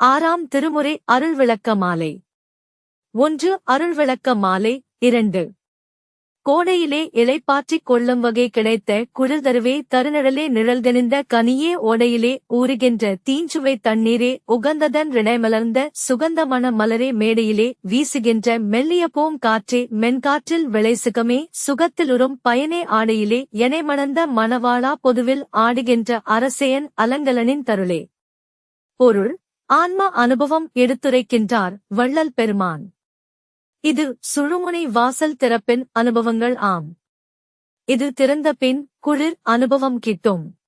ஆறாம் திருமுறை அருள்விளக்க மாலை. ஒன்று அருள்விளக்க மாலை இரண்டு. கோடையிலே இலைப்பாற்றிக் கொள்ளும் வகை கிடைத்த குளிர்தருவே தருநிழலே நிழல்தெனிந்த கனியே ஓடையிலே ஊறுகின்ற தீஞ்சுவை தண்ணீரே உகந்ததன் ரிணைமலர்ந்த சுகந்தமண மலரே மேடையிலே வீசுகின்ற மெல்லிய போம் காற்றே மென்காற்றில் விளைசுகமே சுகத்திலுறும் பயனே ஆடையிலே எனை மணந்த மணவாளா பொதுவில் ஆடுகின்ற அரசேயன் அலங்கலனின் தருளே. பொருள் ஆன்ம அனுபவம் எடுத்துரைக்கின்றார் வள்ளல் பெருமான். இது சுழுமுனை வாசல் திறப்பின் அனுபவங்கள் ஆம். இது திறந்த பின் குளிர் அனுபவம் கிட்டும்.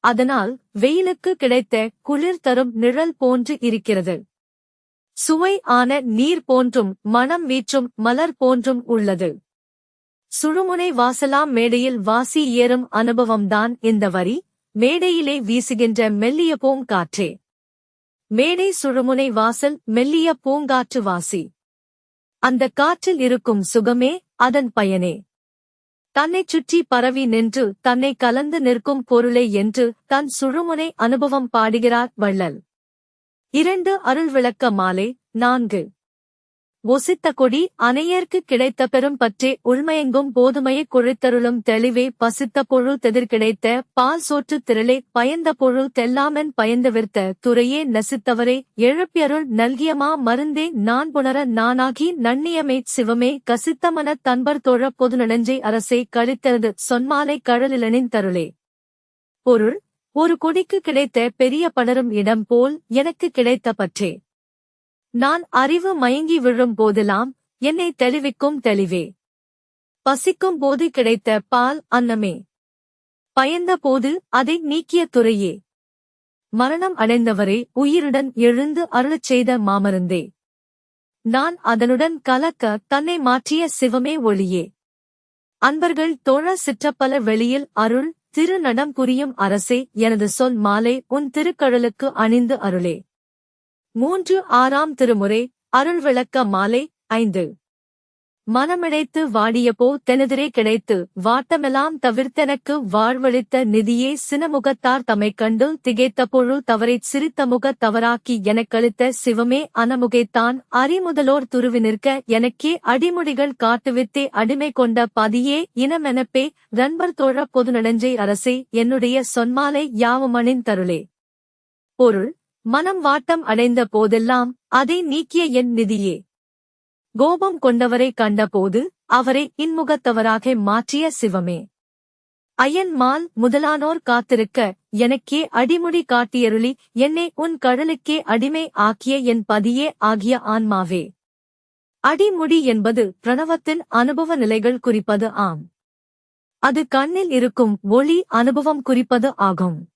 அதனால் வெயிலுக்கு கிடைத்த குளிர் தரும் நிழல் போன்று இருக்கிறது. சுவை ஆன நீர் போன்றும் மனம் வீற்றும் மலர் போன்றும் உள்ளது. சுழுமுனை வாசலாம் மேடையில் வாசி ஏறும் அனுபவம்தான் இந்த வரி. மேடையிலே வீசுகின்ற மெல்லிய பூங்காற்றே. மேடை சுழுமுனை வாசல் மெல்லிய பூங்காற்று வாசி. அந்த காற்றில் இருக்கும் சுகமே அதன் பயனே. தன்னைச் சுற்றி பரவி நின்று தன்னை கலந்து நிற்கும் பொருளை என்று தன் சுழுமுனை அனுபவம் பாடுகிறார் வள்ளல். இரண்டு அருள் விளக்க மாலை நான்கு. ஒசித்த கொடி அணையர்க்கு கிடைத்த பெரும் பற்றே உள்மயங்கும் போதுமையை குழைத்தருளும் தெளிவே பசித்த பொழு தெதிர் கிடைத்த பால் சோற்று திரளே பயந்த பொழு தெல்லாமன் பயந்துவிர்த்த துறையே நசித்தவரே எழுப்பியருள் நல்கியமா மருந்தே நான் புணர நானாகி நன்னியமே சிவமே கசித்தமன தன்பர் தோழ பொதுநடஞ்சை அரசே கழித்தது சொன்மாலை கழலிலனின் தருளே. பொருள் ஒரு கொடிக்கு கிடைத்த பெரிய பலரும் இடம் போல் எனக்கு கிடைத்த பற்றே. நான் அறிவு மயங்கி விழும் போதெல்லாம் என்னை தெளிவிக்கும் தெளிவே. பசிக்கும் போது கிடைத்த பால் அன்னமே. பயந்த போது அதை நீக்கிய துறையே. மரணம் அடைந்தவரை உயிருடன் எழுந்து அருளச் செய்த மாமருந்தே. நான் அதனுடன் கலக்க தன்னை மாற்றிய சிவமே ஒளியே. அன்பர்கள் தோழ சிற்றப்பல வெளியில் அருள் திருநடம் புரியும் அரசே எனது சொல் மாலை உன் திருக்கடலுக்கு அணிந்து அருளே. மூன்று ஆறாம் திருமுறை அருள் விளக்க மாலை ஐந்து. மனமிழைத்து வாடியபோ தெனெதிரே கிடைத்து வாட்டமெல்லாம் தவிர்த்தெனக்கு வாழ்வழித்த நிதியே சினமுகத்தார் தமைக் கண்டு திகைத்த பொழு தவறைச் சிரித்த முகத் தவறாக்கி எனக்களித்த சிவமே அனமுகைத்தான் அறிமுதலோர் துருவி நிற்க எனக்கே அடிமுடிகள் காட்டுவித்தே அடிமை கொண்ட பதியே இனமெனப்பே ரன்பர் தோழ பொதுநடஞ்சை அரசே என்னுடைய சொன்மாலை யாவுமணின் தருளே. பொருள் மனம் வாட்டம் அடைந்த போதெல்லாம் அதை நீக்கிய என் நிதியே. கோபம் கொண்டவரை கண்டபோது அவரை இன்முகத்தவராக மாற்றிய சிவமே. அயன் முதலானோர் காத்திருக்க எனக்கே அடிமுடி காட்டியருளி என்னை உன் கடலுக்கே அடிமை ஆக்கிய என் பதியே ஆகிய ஆன்மாவே. அடிமுடி என்பது பிரணவத்தின் அனுபவ நிலைகள் குறிப்பது ஆம். அது கண்ணில் இருக்கும் ஒளி அனுபவம் குறிப்பது ஆகும்.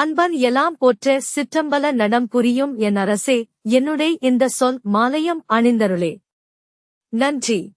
அன்பன் எல்லாம் போற்ற சிற்றம்பல நடம் புரியும் என் அரசே என்னுடைய இந்த சொல் மாலையம் அணிந்தருளே. நன்றி.